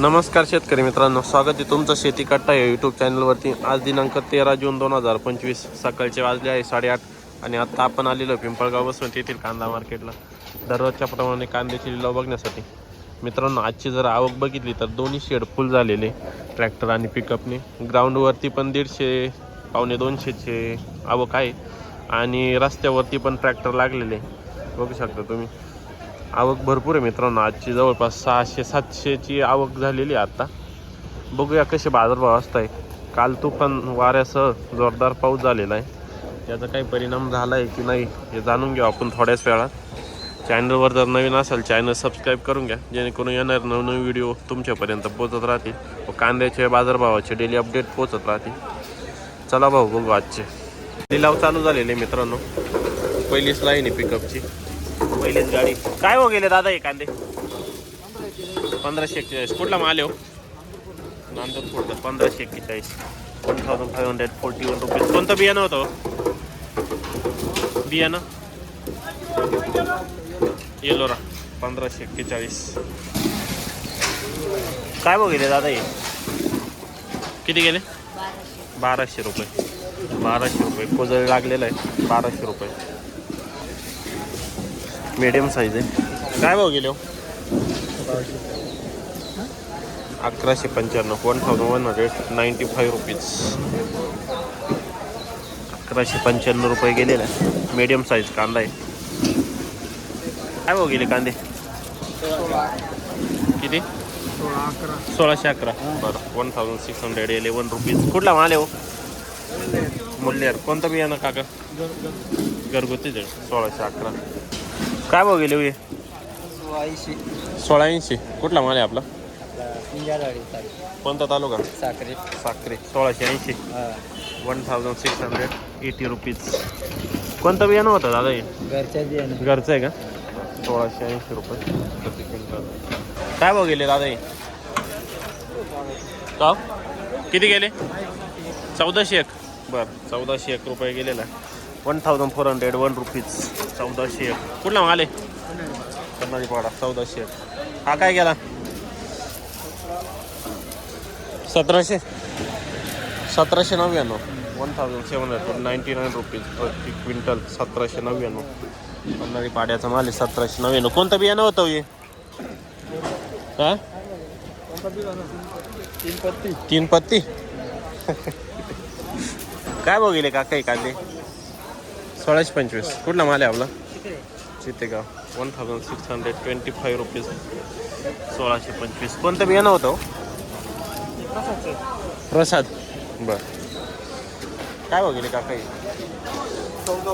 नमस्कार शेतकरी मित्रांनो स्वागत आहे तुमचं शेती कट्टा या यूट्यूब चॅनलवरती आज दिनांक तेरा जून दोन हजार पंचवीस सकाळचे वाजले आहे साडेआठ आणि आता आपण आलेलो पिंपळगाव बसून येथील कांदा मार्केटला. दररोजच्या प्रमाणे कांद्याची लिलाव बघण्यासाठी. मित्रांनो आजची जर आवक बघितली तर दोन्ही शेड फुल झालेले ट्रॅक्टर आणि पिकअपने ग्राउंडवरती पण दीडशे पावणे दोनशेचे आवक आहे. आणि रस्त्यावरती पण ट्रॅक्टर लागलेले बघू शकता तुम्ही. आवक भरपूर आहे मित्रांनो. आजची जवळपास सहाशे सातशेची आवक झालेली आहे आत्ता बघूया कसे बाजारभाव असत आहे काल तुफान वाऱ्यासह जोरदार पाऊस झालेला आहे. त्याचा काही परिणाम झाला आहे की नाही हे जाणून घेऊ आपण थोड्याच वेळात. चॅनलवर जर नवीन असेल चॅनल सबस्क्राईब करून घ्या. जेणेकरून येणार नवनवीन व्हिडिओ तुमच्यापर्यंत पोचत राहतील व कांद्याचे बाजारभावाचे डेली अपडेट पोचत राहतील. चला भाऊ बघू आजचे. लिलाव चालू झालेले मित्रांनो. पहिलीच लाईन आहे पिकअपची पहिलीच गाडी. काय हो गेले दादा हे कांदे? पंधराशे एक्केचाळीस. कुठला माल हो? नांदूर फोडतात पंधराशे एक्केचाळीस. One thousand five hundred forty one rupees कोणतं बियाणं होतं हो? बियाणं? येलोरा पंधराशे एक्केचाळीस. काय बघ गेले दादा हे? किती गेले? बाराशे रुपये. बाराशे रुपये. कोजळ लागलेलं आहे. बाराशे रुपये. मीडियम साईज आहे. काय भाव गेले हो? अकराशे पंच्याण्णव one thousand one hundred ninety five rupees अकराशे पंच्याण्णव रुपये गेलेला. आहे मिडियम साईज कांदा आहे. काय भाव गेले कांदे? किती? सोळाशे अकरा. बरं one thousand six hundred eleven rupees कुठला माल आहे हो? मूल्यर. कोणतं बियाणं काका? घरगुती. सोळाशे अकरा. काय भाव गेले हे ऐंशी सोळा ऐंशी कुठला माल आहे आपला? कोणता तालुका? साखरे साखरे सोळाशे ऐंशी. One thousand six hundred eighty rupees कोणतं बियाणं होतं दादा हे? घरच्या बियाणं. घरचं आहे का? सोळाशे ऐंशी रुपये. प्रति क्विंटल. काय भाव गेले दादा हे? का? किती गेले? चौदाशे एक. बरं चौदाशे एक रुपये गेलेला. One thousand four hundred one rupees चौदाशे एक. कुठला माल आहे? कर्नाळीपाडा चौदाशे एक. हा काय गेला सतराशे? सतराशे नव्याण्णव. One thousand seven hundred ninety nine rupees प्रति क्विंटल सतराशे नव्याण्णव. कर्नाळी पाड्याचा माल आहे सतराशे नव्याण्णव. कोणतं बियाणं होतं हो हे का तीन पत्ती तीन पत्ती. काय बघिले काका हे सोळाशे पंचवीस. कुठला माल आहे आपला? Chitegaon. One thousand six hundred twenty five rupees सोळाशे पंचवीस. कोणतं बियाणं होतं हो? प्रसाद. बर. काय बघिले काका हे? चौदा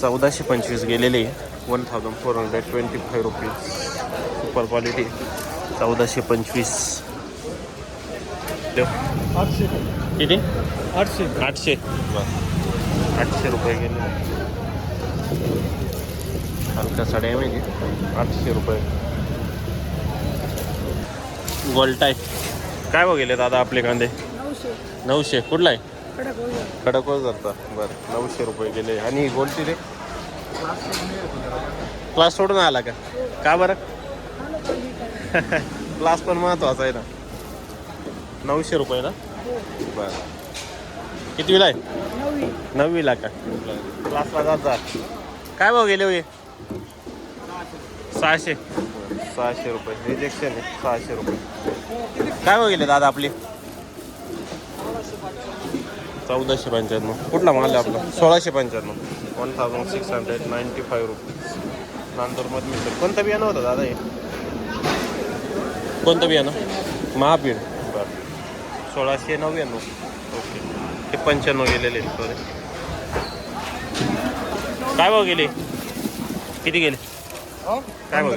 चौदाशे पंचवीस गेलेले. One thousand four hundred twenty five rupees super quality चौदाशे पंचवीस. आठशे. किती? आठशे. आठशे. बरं. आठशे रुपये गेले. हलका साड्या माहिती आठशे रुपये. गोल्टाय काय बघ गेले दादा आपले कांदे? नऊशे. कुठला आहे? कडक खडक जाता बरं नऊशे रुपये गेले. आणि गोल्टी रे? क्लास सोडून आला का? का बरं? क्लास पण महत्त्वाचा आहे ना. नऊशे रुपये ना? बरं. कितवीला आहे? नववी. नववीला का? क्लासला जात जा. काय भाव गेले होय? सहाशे. सहाशे रुपये. रिजेक्शन आहे. सहाशे रुपये. काय भाव गेले दादा आपली? चौदाशे पंच्याण्णव. कुठला माल आहे आपला? सोळाशे पंच्याण्णव. One thousand six hundred ninety five rupees नांदूरमध्ये मिळतं. कोणतं बियाणं होतं दादा हे? कोणतं बियाणं? महापीड बरं. सोळाशे नव्याण्णव. ते पंच्याण्णव गेलेले आहेत काय भाव गेले? किती गेले? काय भाव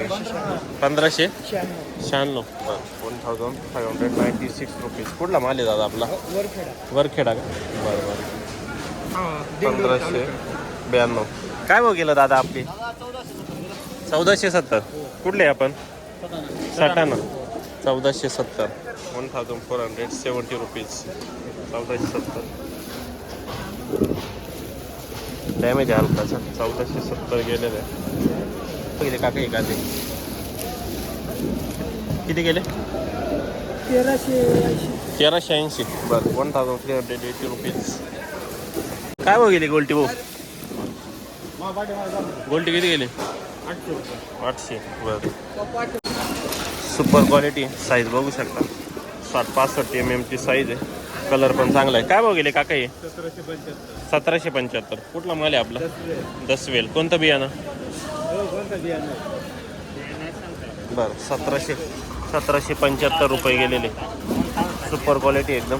पंधराशे? शहाण्णव. बरं one thousand five hundred ninety six rupees कुठला माल आहे दादा आपला? वरखेडा का? बरं बरं. पंधराशे ब्याण्णव. काय भाव गेलं दादा आपली? चौदाशे सत्तर. कुठले आपण? सटाणा चौदाशे सत्तर. One thousand four hundred seventy rupees चौदाशे सत्तर. डॅमेज आहे हलकाचा चौदाशे सत्तर गेलेलं. आहे गेले काका एखादे किती गेले? तेराशे तेराशे ऐंशी. बरं one thousand three hundred eighty rupees काय भाव गेली गोल्टी भाऊ? गोल्टी किती गेली? आठशे. बरं. सुपर क्वालिटी साईज बघू शकता. साठ पासष्ट एम एमची साईज आहे. कलर पण चांगला आहे. काय भाव गेले काका हे? सतराशे पंच्याहत्तर. कुठला माल आहे आपला? दसवेल. कोणतं बियाणं? हो कोणतं बियाणं बरं सतराशे सतराशे पंच्याहत्तर रुपये गेलेले. सुपर क्वालिटी एकदम.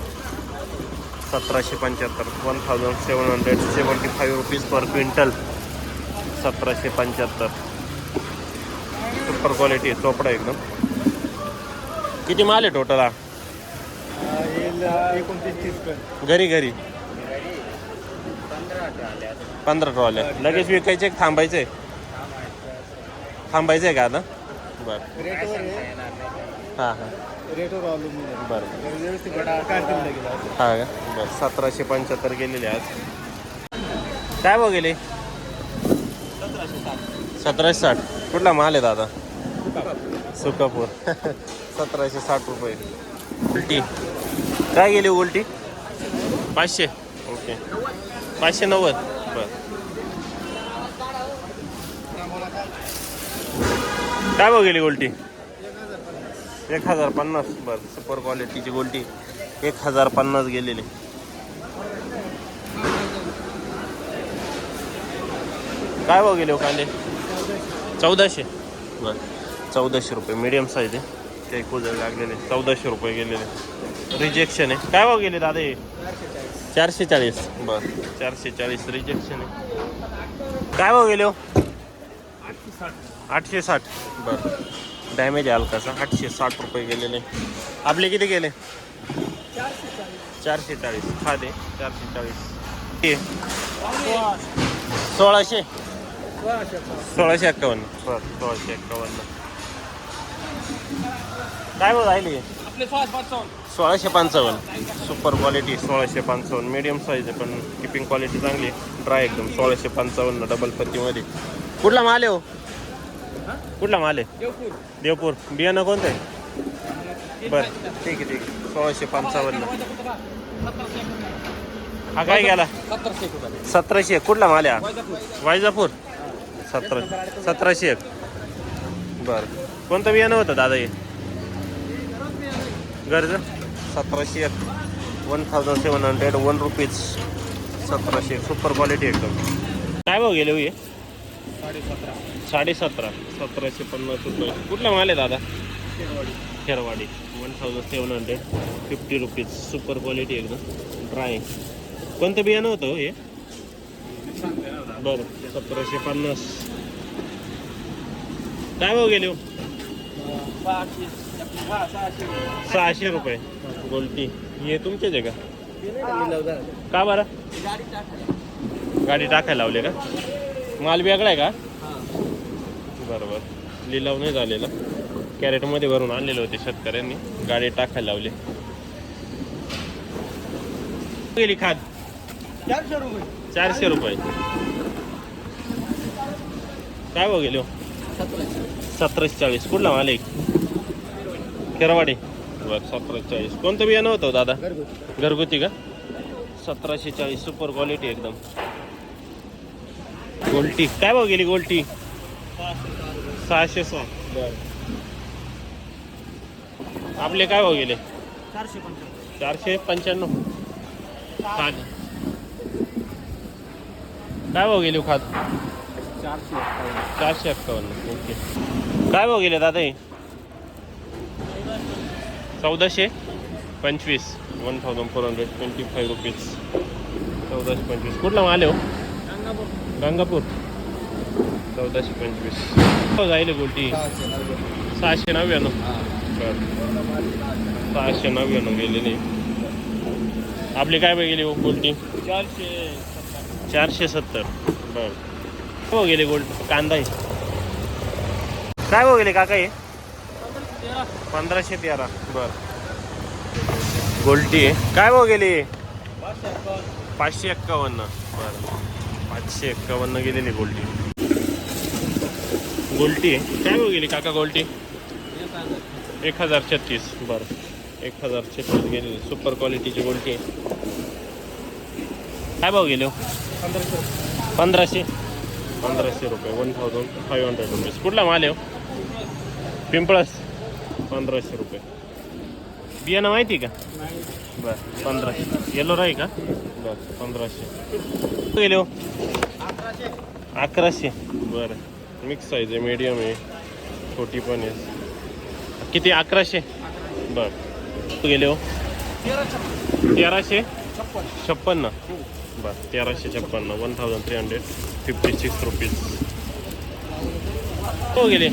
सतराशे पंच्याहत्तर. One thousand seven hundred seventy five rupees per quintal सतराशे पंच्याहत्तर. सुपर क्वालिटी चोपडा एकदम. किती माल आहे टोटल हा? घरी घरी. पंधरा ट्रॉल्या. लगेच विकायचे का थांबायचे? थांबायचं आहे का आता? बरं. हां हां. बरं. हा का? बरं. सतराशे पंच्याहत्तर गेलेले आज. काय बघ गेले? सतराशे साठ. कुठला माल आहे दादा? सुकापूर. सतराशे साठ रुपये. उलटी काय गेली उलटी? पाचशे. ओके. पाचशे नव्वद. बरं. काय बघ गेली उलटी? एक हजार पन्नास. बरं सुपर क्वालिटीची गोल्टी एक हजार पन्नास गेलेले. काय भाव गेले हो कांदे? चौदाशे. बरं. चौदाशे रुपये. मीडियम साईज आहे. ते कुजळ लागलेले. चौदाशे रुपये गेलेले. रिजेक्शन आहे. काय भाव गेले दादा हे? चारशे चाळीस. बरं. चारशे चाळीस रिजेक्शन आहे. काय भाव गेले हो? आठशे साठ. बरं. डॅमेज आहे हलकासा. आठशे साठ रुपये गेलेले आपले किती गेले? चारशे चाळीस हा दे चारशे चाळीस. सोळाशे? सोळाशे एक्कावन्न. बरं सोळाशे एक्कावन्न. काय बघ राहिली? सोळाशे पंचावन्न. सुपर क्वालिटी सोळाशे पंचावन्न. मीडियम साईज आहे पण किपिंग क्वालिटी चांगली आहे. ड्राय एकदम सोळाशे पंचावन्न डबल पत्तीमध्ये कुठला माल आहे हो? कुठला माल आहे? देवपूर. बियाणं कोणतं आहे? बरं. ठीक आहे ठीक आहे. सोळाशे पंचावन्न हा काय गेला? सतराशे. एक कुठला माल आहे? वायजापूर सतरा सतराशे एक. बरं. कोणतं बियाणं होतं दादा हे? गरज? सतराशे एक one thousand seven hundred one rupees सतराशे. सुपर क्वालिटी एकदम. काय भाव गेले हो हे? साडे सतरा सतराशे पन्नास रुपये. कुठला माल आहे दादा? Kherwadi. One thousand seven hundred fifty rupees super quality एकदम. ड्राय कोणतं बियाणं होतं हो हे? बरं. सतराशे पन्नास. काय भाव गेले हो? सहाशे रुपये. गोल्टी हे तुमचेच आहे का? का बरं? गाडी टाकायला. लावले का? माल वेगळा आहे का? बरोबर. लिलाव नाही झालेला. कॅरेटमध्ये भरून आणलेले होते शेतकऱ्यांनी. गाडी टाकायला लावली. गेली खाद. चारशे रुपये. चारशे रुपये. काय भाव गेले हो? सतराशे. चाळीस. कुठला माल एक खेरवाडी. बरं सतराशे चाळीस कोणतं बियाणं होतं हो दादा? घरगुती. का? सतराशे चाळीस सुपर क्वालिटी एकदम. गोल्टी. काय भाव गेली गोल्टी? सहाशे सहा. बरं. आपले काय भाव गेले? चारशे पंच्याहत्तर चारशे पंच्याण्णव. खाद. काय भाव गेले खाद? चारशे चारशे एक्कावन्न ओके. काय भाव गेले दादा चौदाशे पंचवीस one thousand four hundred twenty five rupees चौदाशे पंचवीस. कुठला माल हो? गंगापूर. चौदाशे पंचवीस. हो जाईल गोल्टी. सहाशे नव्याण्णव. बरं. सहाशे नव्याण्णव गेलेली आपली काय गेली हो गोल्टी? चारशे चारशे सत्तर. बरं. भाव गेले गोल्ड कांदा आहे. काय भाव गेले काका हे? पंधराशे तेरा बर. गोल्टी आहे काय भाव गेली? पाचशे एक्कावन्न बरं. पाचशे एक्कावन्न गेलेली गोल्टी गोल्टी आहे काय भाव गेली काका गोल्टी एक हजार छत्तीस बरं. एक हजार छत्तीस गेलेली सुपर क्वालिटीची गोल्टी आहे काय भाव गेले हो? पंधराशे. पंधराशे पंधराशे रुपये one thousand five hundred rupees कुठला माल आहे हो? पिंपळस. पंधराशे रुपये. बियाणं माहिती का? बरं पंधराशे. येलो आहे का? बरं पंधराशे. गेले हो. अकराशे. बरं. मिक्स साईज आहे मीडियम आहे. छोटी पण आहे. किती? अकराशे? बरं. गेले हो. तेराशे? छप्पन्न. बर तेराशे छप्पन्न. One thousand three hundred fifty six rupees हो गेले.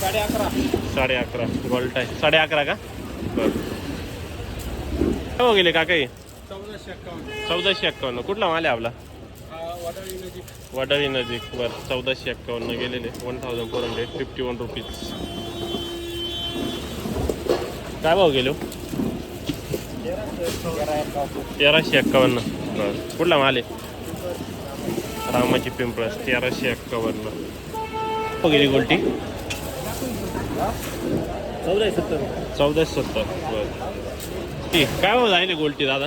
साडे अकरा. साडे अकरा गोल्ट आहे. साडे अकरा का? बरं. हो गेले काका हे? चौदाशे एक्कावन्न चौदाशे एक्कावन्न कुठला माल आहे आपला? वडाळी नजीक. वडाळी नजीक. बरं. चौदाशे एक्कावन्न गेलेले. One thousand four hundred fifty one rupees काय भाव गेलो एक्कावन्न तेराशे एक्कावन्न बरं. कुठला माल आहे? रामाची पिंपळस. तेराशे एक्कावन्न हो गेली गोल्टी? चौदाशे सत्तर. सत्तर. बरं. ती काय भाव जायले गोल्टी दादा?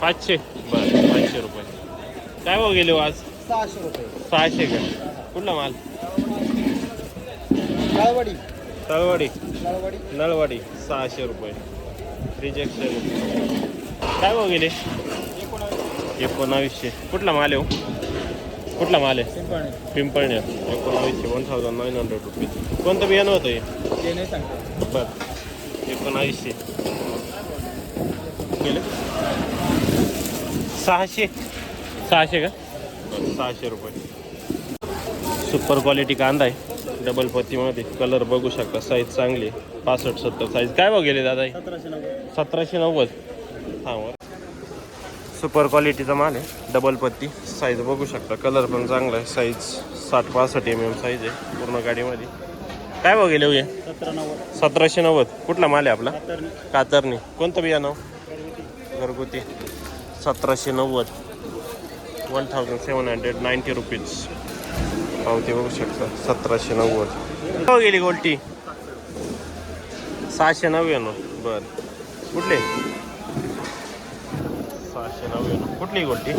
पाचशे. बरं पाचशे रुपये. काय भाव गेले हो आज? सहाशे रुपये सहाशे का? कुठला माल? तळवाडी. काळवाडी नळवाडी. सहाशे रुपये. रिजेक्शन. काय भाव गेले? एकोणावीसशे. कुठला माल हो? कुठला माल आहे? पिंपळणे एकोणावीसशे one thousand nine hundred rupees कोणतं बियाणं होतं हे? ते नाही सांगते. बरं. एकोणावीसशे. गेले? सहाशे. सहाशे का? सहाशे रुपये. सुपर क्वालिटी कांदा आहे. डबल पत्तीमध्ये कलर बघू शकता. साईज चांगली. पासष्ट सत्तर साईज काय भाव गेले दादा हे? सतराशे नव्वद. सतराशे नव्वद. हां सुपर क्वालिटीचा माल आहे. डबल पत्ती. साईज बघू शकता. कलर पण चांगला आहे. साईज साठ पासष्ट एम एम साईज आहे. पूर्ण गाडीमध्ये. काय भाव गेले नव्वद. सतराशे नव्वद. कुठला माल आहे आपला? कातरणी. कोणतं बियाणं घरगुती. सतराशे नव्वद. One thousand seven hundred ninety rupees पावती बघू शकता. सतराशे नव्वद. हो गेली गोल्टी? सहाशे नव्याण्णव. बर. कुठले? सहाशे नव्याण्णव कुठली गोल्टी?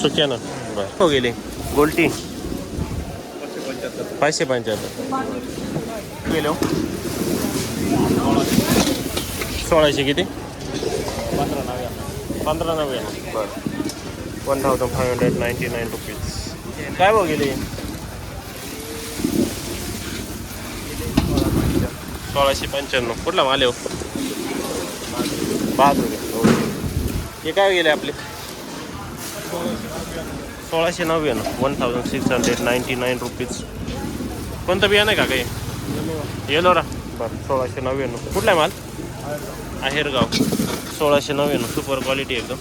सुक्यानं बर. हो गेली. गोल्टी. पाचशे पंच्याहत्तर. गेलो सोळाशे किती? पंधरा नव्याण्णव पंधरा नव्याण्णव बरं. One thousand five hundred ninety nine rupees काय भाव गेले? सोळाशे पंच्याण्णव. कुठला माल हो? बहात्तर रुपये हे काय गेले आपले? सोळाशे नव्याण्णव one thousand six hundred ninety nine rupees कोणतं बियाणं आहे का काही? येलोरा. बरं सोळाशे नव्याण्णव. कुठला आहे माल? आहेरगाव. सोळाशे नव्याण्णव. सुपर क्वालिटी एकदम.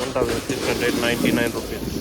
One thousand six hundred ninety nine rupees